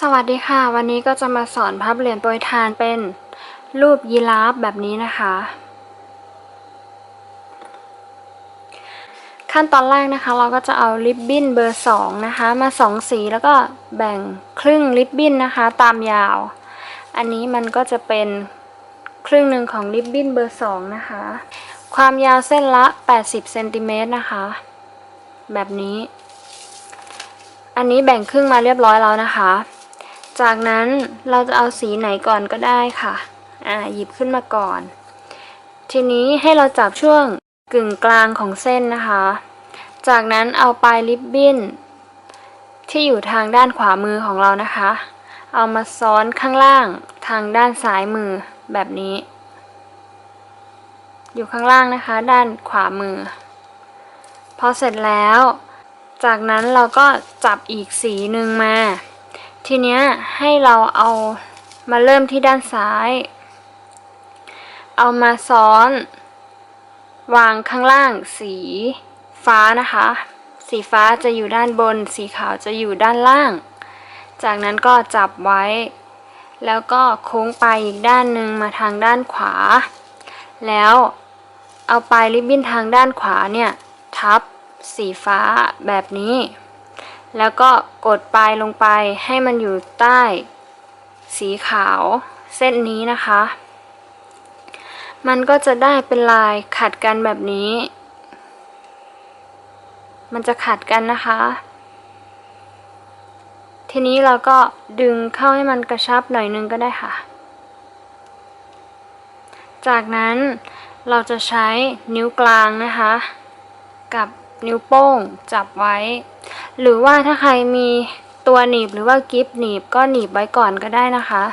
สวัสดีค่ะ วันนี้ก็จะมาสอนพับเหรียญโปรยทานเป็นรูปยีราฟแบบนี้นะคะ ขั้นตอนแรกนะคะ เราก็จะเอาริบบิ้นเบอร์สองนะคะ มาสองสีแล้วก็แบ่งครึ่งริบบิ้นนะคะ ตามยาว อันนี้มันก็จะเป็นครึ่งหนึ่งของริบบิ้นเบอร์สองนะคะ ความยาวเส้นละ 80เซนติเมตรนะคะ แบบนี้ อันนี้แบ่งครึ่งมาเรียบร้อยแล้วนะคะ จากนั้นเราจะเอาสีไหนก่อนก็ได้ค่ะ อ่าหยิบขึ้นมาก่อน ทีนี้ให้เราจับช่วงกึ่งกลางของเส้นนะคะ จากนั้นเอาปลายริบบิ้น ที่อยู่ทางด้านขวามือของเรานะคะ เอามาซ้อนข้างล่างทางด้านซ้ายมือแบบนี้ อยู่ข้างล่างนะคะ ด้านขวามือ พอเสร็จแล้ว จากนั้นเราก็จับอีกสีหนึ่งมา ทีเนี้ยให้เราเอามาเริ่มที่ด้านซ้าย เอามาซ้อน วางข้างล่างสีฟ้านะคะ สีฟ้าจะอยู่ด้านบน สีขาวจะอยู่ด้านล่าง จากนั้นก็จับไว้ แล้วก็โค้งไปอีกด้านหนึ่งมาทางด้านขวา แล้วเอาปลายริบบิ้นทางด้านขวาเนี่ย ทับสีฟ้าแบบนี้ แล้วก็กดปลายลงไปให้มันอยู่ใต้ สีขาวเส้นนี้นะคะ มันก็จะได้เป็นลายขัดกันแบบนี้ มันจะขัดกันนะคะ ทีนี้เราก็ดึงเข้าให้มันกระชับหน่อยนึงก็ได้ค่ะ จากนั้นเราจะใช้นิ้วกลางนะคะ กับ นิ้วโป้งจับไว้ หรือว่าถ้าใครมีตัวหนีบหรือว่ากิฟหนีบก็หนีบไว้ก่อนก็ได้นะคะ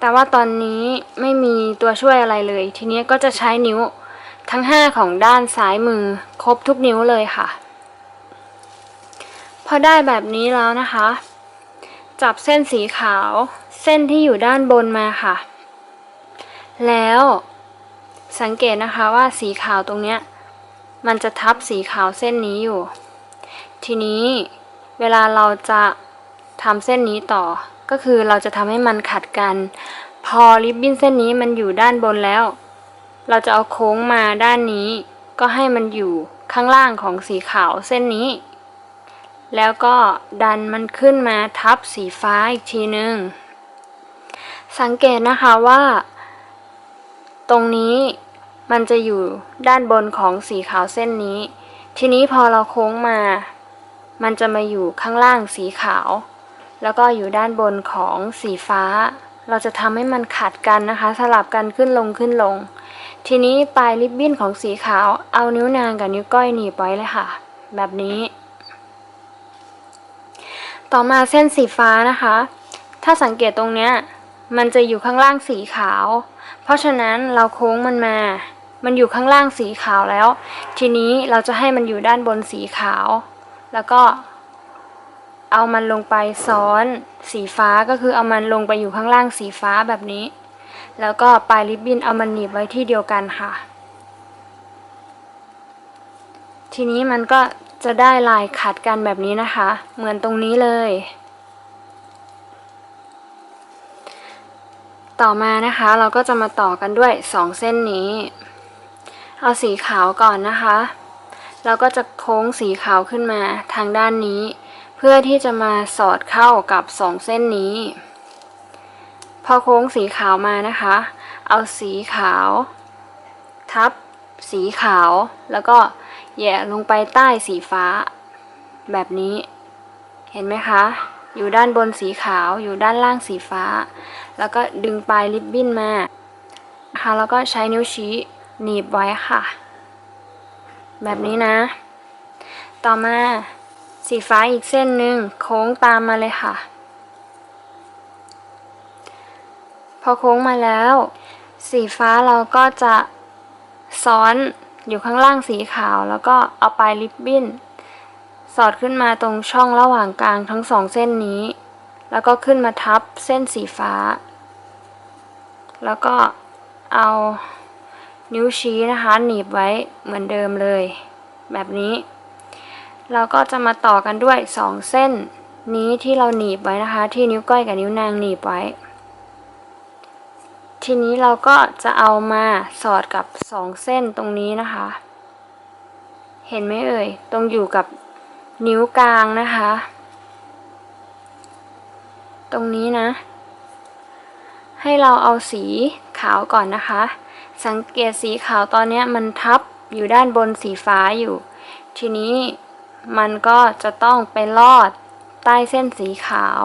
แต่ว่าตอนนี้ไม่มีตัวช่วยอะไรเลย ทีนี้ก็จะใช้นิ้วทั้ง 5 ของด้านซ้ายมือครบทุกนิ้วเลยค่ะ พอได้แบบนี้แล้วนะคะ จับเส้นสีขาวเส้นที่อยู่ด้านบนมาค่ะ แล้ว สังเกตนะคะว่าสีขาวตรงเนี้ยมันจะทับสีขาวเส้นนี้อยู่ ทีนี้เวลาเราจะทำเส้นนี้ต่อ ก็คือเราจะทำให้มันขัดกัน พอริบบิ้นเส้นนี้มันอยู่ด้านบนแล้ว เราจะเอาโค้งมาด้านนี้ ก็ให้มันอยู่ข้างล่างของสีขาวเส้นนี้ แล้วก็ดันมันขึ้นมาทับสีฟ้าอีกทีนึง สังเกตนะคะว่า ตรงนี้ มันจะอยู่ด้านบนของสีขาวเส้นนี้ ทีนี้พอเราโค้งมา มันจะมาอยู่ข้างล่างสีขาว แล้วก็อยู่ด้านบนของสีฟ้า เราจะทำให้มันขัดกันนะคะ สลับกันขึ้นลงขึ้นลง ทีนี้ปลายริบบิ้นของสีขาว เอานิ้วนางกับนิ้วก้อยหนีบไว้เลยค่ะ แบบนี้ ต่อมาเส้นสีฟ้านะคะ ถ้าสังเกตตรงเนี้ยมันจะอยู่ข้างล่างสีขาว เพราะฉะนั้นเราโค้งมันมา มันอยู่ข้างล่างสีขาวแล้ว ทีนี้เราจะให้มันอยู่ด้านบนสีขาว แล้วก็เอามันลงไปซ้อนสีฟ้าก็คือเอามันลงไปอยู่ข้างล่างสีฟ้าแบบนี้ แล้วก็ปลายริบบิ้นเอามันหนีบไว้ที่เดียวกันค่ะ ทีนี้มันก็จะได้ลายขัดกันแบบนี้นะคะ เหมือนตรงนี้เลย ต่อมานะคะเราก็จะมาต่อกันด้วย 2 เส้นนี้ เอาสีขาวก่อนนะคะเราก็จะโค้งสีขาวขึ้นมาทางด้านนี้ เพื่อที่จะมาสอดเข้ากับ2เส้นนี้ พอโค้งสีขาวมานะคะ เอาสีขาว ทับ สีขาว แล้วก็แย่ลงไปใต้สีฟ้า แบบนี้ เห็นไหมคะ อยู่ด้านบนสีขาวอยู่ด้านล่างสีฟ้า แล้วก็ดึงปลายริบบิ้นมาค่ะแล้วก็ใช้นิ้วชี้ หนีบไว้ค่ะ แบบนี้นะ ต่อมาสีฟ้าอีกเส้นหนึ่งโค้งตามมาเลยค่ะ พอโค้งมาแล้ว สีฟ้าเราก็จะซ้อนอยู่ข้างล่างสีขาว แล้วก็เอาปลายริบบิ้น สอดขึ้นมาตรงช่องระหว่างกลางทั้งสองเส้นนี้ แล้วก็ขึ้นมาทับเส้นสีฟ้า แล้วก็เอา นิ้วชี้นะคะหนีบไว้เหมือนเดิมเลย แบบนี้ เราก็จะมาต่อกันด้วยสองเส้นนี้ที่เราหนีบไว้นะคะ ที่นิ้วก้อยกับนิ้วนางหนีบไว้ ทีนี้เราก็จะเอามาสอดกับสองเส้นตรงนี้นะคะ เห็นไหมเอ่ย ตรงอยู่กับนิ้วกลางนะคะ ตรงนี้นะ ให้เราเอาสีขาวก่อนนะคะ สังเกตสีขาวตอนนี้มันทับอยู่ด้านบนสีฟ้าอยู่ ทีนี้มันก็จะต้องไปลอดใต้เส้นสีขาว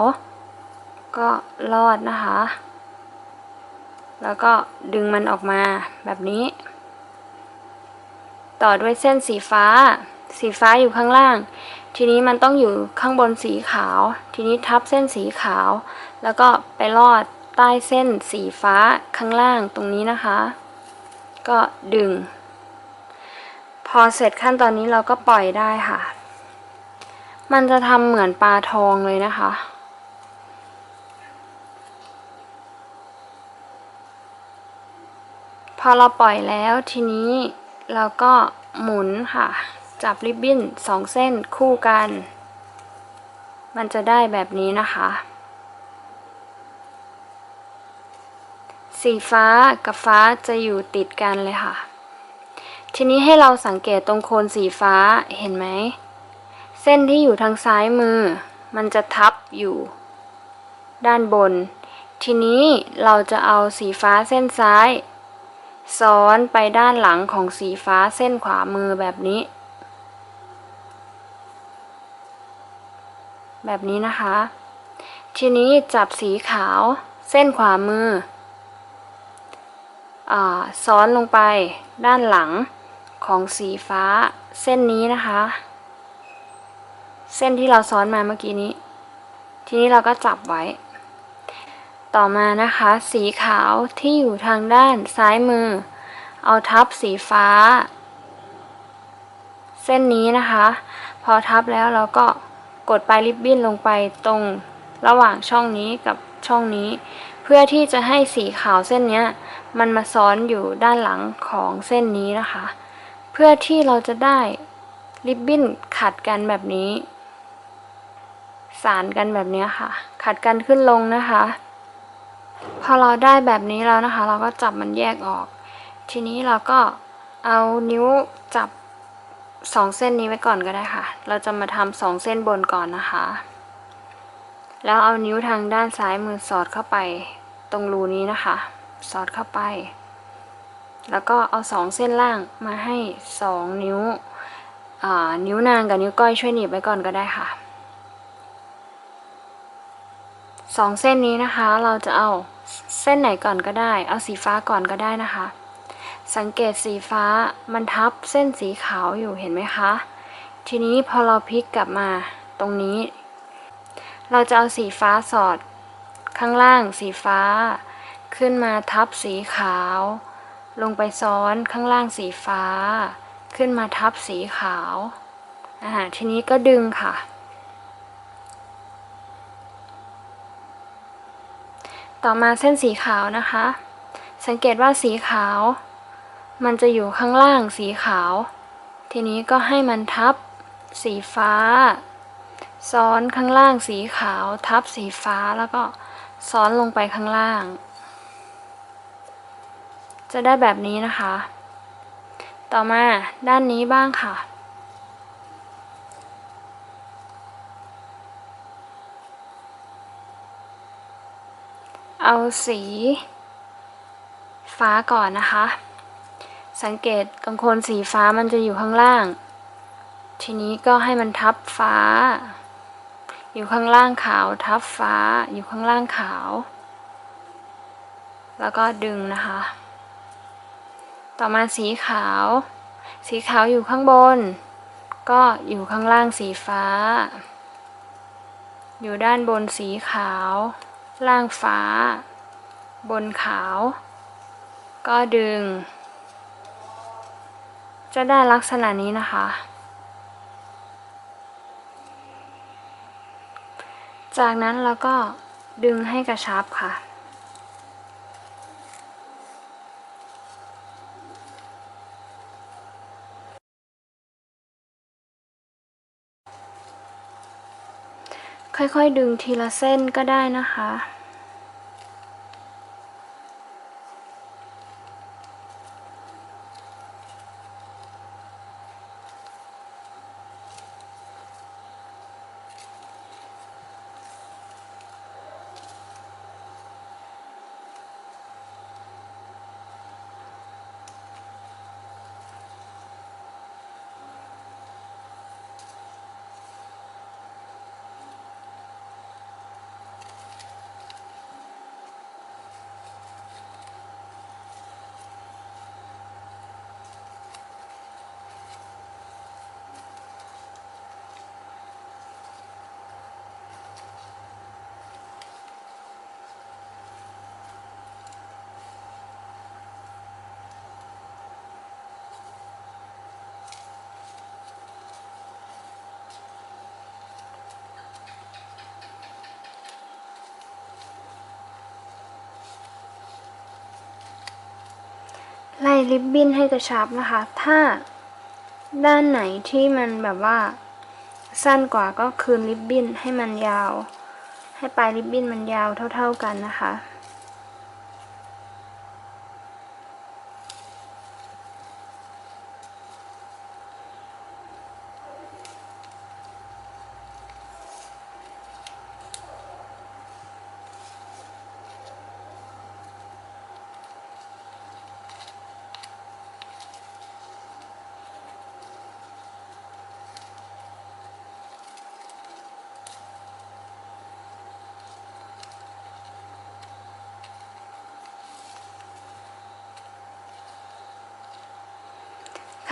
ก็ลอดนะคะ แล้วก็ดึงมันออกมาแบบนี้ ต่อด้วยเส้นสีฟ้า สีฟ้าอยู่ข้างล่าง ทีนี้มันต้องอยู่ข้างบนสีขาว ทีนี้ทับเส้นสีขาว แล้วก็ไปลอดใต้เส้นสีฟ้าข้างล่างตรงนี้นะคะ ก็ดึง พอเสร็จขั้นตอนนี้เราก็ปล่อยได้ค่ะ มันจะทำเหมือนปลาทองเลยนะคะพอเราปล่อยแล้วทีนี้เราก็หมุนค่ะ จับริบบิ้นสองเส้นคู่กัน มันจะได้แบบนี้นะคะ สีฟ้ากับฟ้าจะอยู่ติดกันเลยค่ะ ทีนี้ให้เราสังเกตตรงโคนสีฟ้าเห็นไหม เส้นที่อยู่ทางซ้ายมือ มันจะทับอยู่ ด้านบน ทีนี้เราจะเอาสีฟ้าเส้นซ้าย ซ้อนไปด้านหลังของสีฟ้าเส้นขวามือแบบนี้ แบบนี้นะคะ ทีนี้จับสีขาวเส้นขวามือ ซ้อนลงไปด้านหลังของสีฟ้าเส้นนี้นะคะ เส้นที่เราซ้อนมาเมื่อกี้นี้ ทีนี้เราก็จับไว้ ต่อมานะคะ สีขาวที่อยู่ทางด้านซ้ายมือ เอาทับสีฟ้า เส้นนี้นะคะ พอทับแล้วเราก็กดปลายริบบิ้นลงไปตรงระหว่างช่องนี้กับช่องนี้ เพื่อที่จะให้สีขาวเส้นเนี้ย มันมาซ้อนอยู่ด้านหลังของเส้นนี้นะคะ เพื่อที่เราจะได้ริบบิ้นขัดกันแบบนี้ สานกันแบบนี้ค่ะ ขัดกันขึ้นลงนะคะ พอเราได้แบบนี้แล้วนะคะ เราก็จับมันแยกออก ทีนี้เราก็เอานิ้วจับสองเส้นนี้ไว้ก่อนก็ได้ค่ะ เราจะมาทำสองเส้นบนก่อนนะคะ แล้วเอานิ้วทางด้านซ้ายมือสอดเข้าไปตรงรูนี้นะคะ สอดเข้าไป แล้วก็เอาสองเส้นล่างมาให้สองนิ้วนิ้วนางกับนิ้วก้อยช่วยหนีบไว้ก่อนก็ได้ค่ะสองเส้นนี้นะคะ เราจะเอาเส้นไหนก่อนก็ได้ เอาสีฟ้าก่อนก็ได้นะคะ สังเกตสีฟ้ามันทับเส้นสีขาวอยู่เห็นไหมคะ ทีนี้พอเราพลิกกลับมาตรงนี้ เราจะเอาสีฟ้าสอดข้างล่างสีฟ้า ขึ้นมาทับสีขาว ลงไปซ้อนข้างล่างสีฟ้า ขึ้นมาทับสีขาวอ่าทีนี้ก็ดึงค่ะ ต่อมาเส้นสีขาวนะคะ สังเกตว่าสีขาว มันจะอยู่ข้างล่างสีขาว ทีนี้ก็ให้มันทับสีฟ้า ซ้อนข้างล่างสีขาว ทับสีฟ้าแล้วก็ซ้อนลงไปข้างล่าง จะได้แบบนี้นะคะ ต่อมาด้านนี้บ้างค่ะ เอาสี ฟ้าก่อนนะคะ สังเกตตรงโคนสีฟ้ามันจะอยู่ข้างล่าง ทีนี้ก็ให้มันทับฟ้า อยู่ข้างล่างขาวทับฟ้า อยู่ข้างล่างขาว แล้วก็ดึงนะคะ ต่อมาสีขาว สีขาวอยู่ข้างบน ก็อยู่ข้างล่างสีฟ้า อยู่ด้านบนสีขาว ล่างฟ้า บนขาว ก็ดึง จะได้ลักษณะนี้นะคะ จากนั้นเราก็ดึงให้กระชับค่ะ ค่อยๆดึงทีละเส้นก็ได้นะคะ ไล่ริบบิ้นให้กระชับนะคะ ถ้าด้านไหนที่มันแบบว่าสั้นกว่าก็คืนริบบิ้นให้มันยาว ให้ปลายริบบิ้นมันยาวเท่า ๆกันนะคะ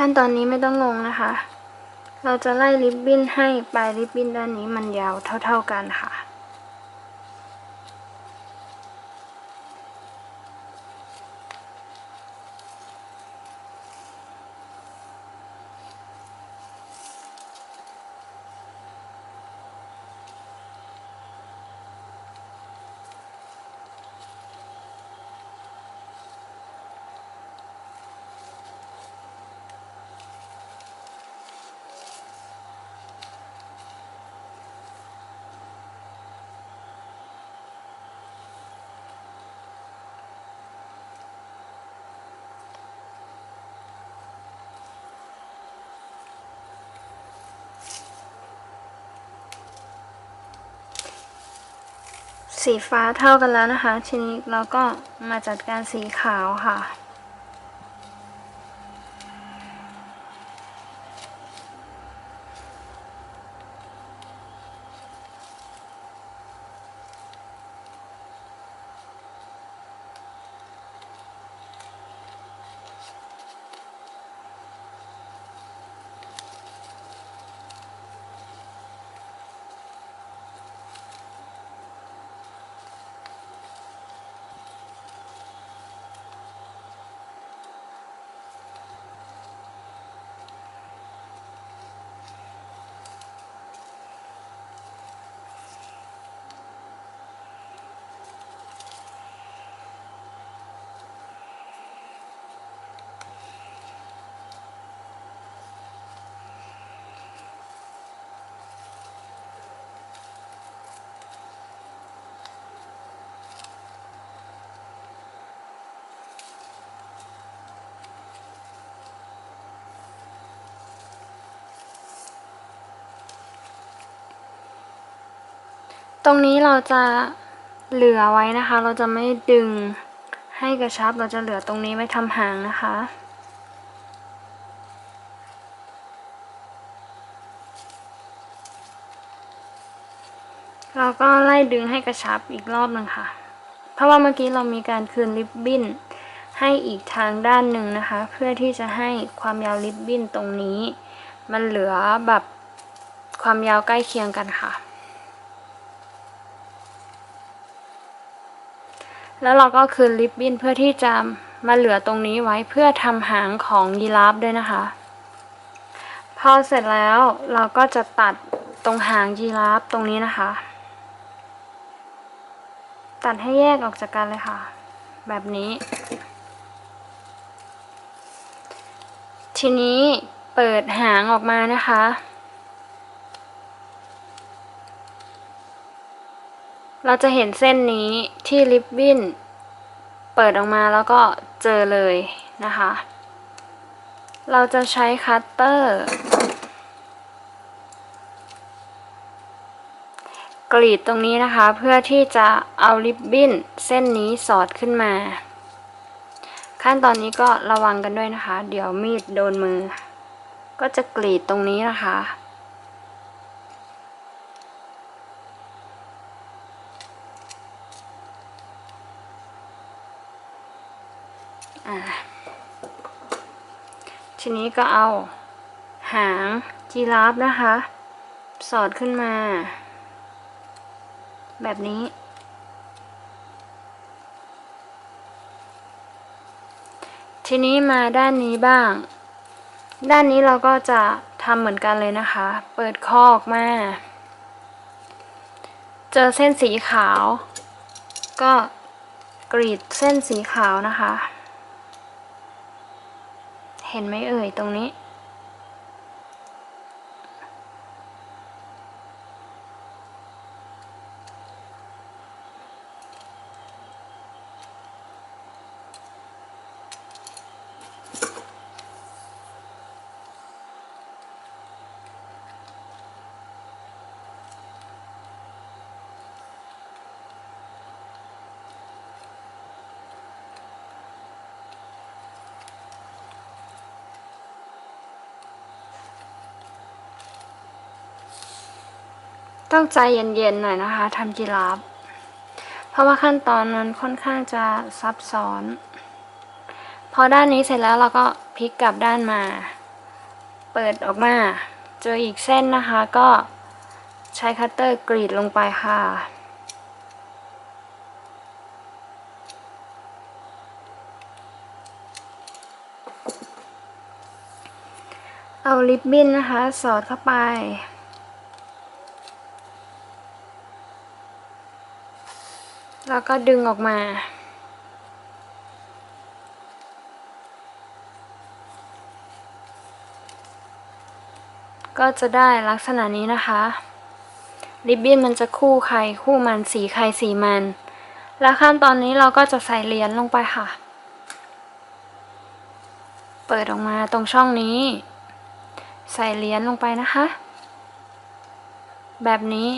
ขั้นตอนนี้ไม่ต้องงงนะคะ เราจะไล่ริบบิ้นให้ปลายริบบิ้นด้านนี้มันยาวเท่า ๆกันค่ะ สีฟ้าเท่ากันแล้วนะคะ ทีนี้เราก็มาจัดการสีขาวค่ะ ตรงนี้เราจะเหลือไว้นะคะ เราจะไม่ดึงให้กระชับ เราจะเหลือตรงนี้ไว้ทำหางนะคะ เราก็ไล่ดึงให้กระชับอีกรอบหนึ่งค่ะ เพราะว่าเมื่อกี้เรามีการคืนริบบิ้นให้อีกทางด้านหนึ่งนะคะ เพื่อที่จะให้ความยาวริบบิ้นตรงนี้ มันเหลือแบบความยาวใกล้เคียงกันค่ะ แล้วเราก็คืนริบบิ้นเพื่อที่จะมาเหลือตรงนี้ไว้เพื่อทำหางของยีราฟด้วยนะคะ พอเสร็จแล้วเราก็จะตัดตรงหางยีราฟตรงนี้นะคะ ตัดให้แยกออกจากกันเลยค่ะ แบบนี้ ทีนี้เปิดหางออกมานะคะ เราจะเห็นเส้นนี้ที่ริบบิ้นเปิดออกมาแล้วก็เจอเลยนะคะ เราจะใช้คัตเตอร์กรีดตรงนี้นะคะ เพื่อที่จะเอาริบบิ้นเส้นนี้สอดขึ้นมา ขั้นตอนนี้ก็ระวังกันด้วยนะคะ เดี๋ยวมีดโดนมือ ก็จะกรีดตรงนี้นะคะ ทีนี้ก็เอาหางจีราฟนะคะ สอดขึ้นมา แบบนี้ ทีนี้มาด้านนี้บ้าง ด้านนี้เราก็จะทำเหมือนกันเลยนะคะ เปิดคอกมา เจอเส้นสีขาว ก็กรีดเส้นสีขาวนะคะ เห็นไหมเอ่ยตรงนี้ ต้องใจเย็นๆหน่อยนะคะทำจีราฟเพราะว่าขั้นตอนมันค่อนข้างจะซับซ้อน พอด้านนี้เสร็จแล้วเราก็พลิกกลับด้านมา เปิดออกมา เจออีกเส้นนะคะก็ใช้คัตเตอร์กรีดลงไปค่ะเอาลิปบิ้นนะคะ สอดเข้าไป แล้วก็ดึงออกมา ก็จะได้ลักษณะนี้นะคะ ริบบิ้นมันจะคู่ใครคู่มันสีใครสีมัน แล้วขั้นตอนนี้เราก็จะใส่เหรียญลงไปค่ะ เปิดออกมาตรงช่องนี้ ใส่เหรียญลงไปนะคะ แบบนี้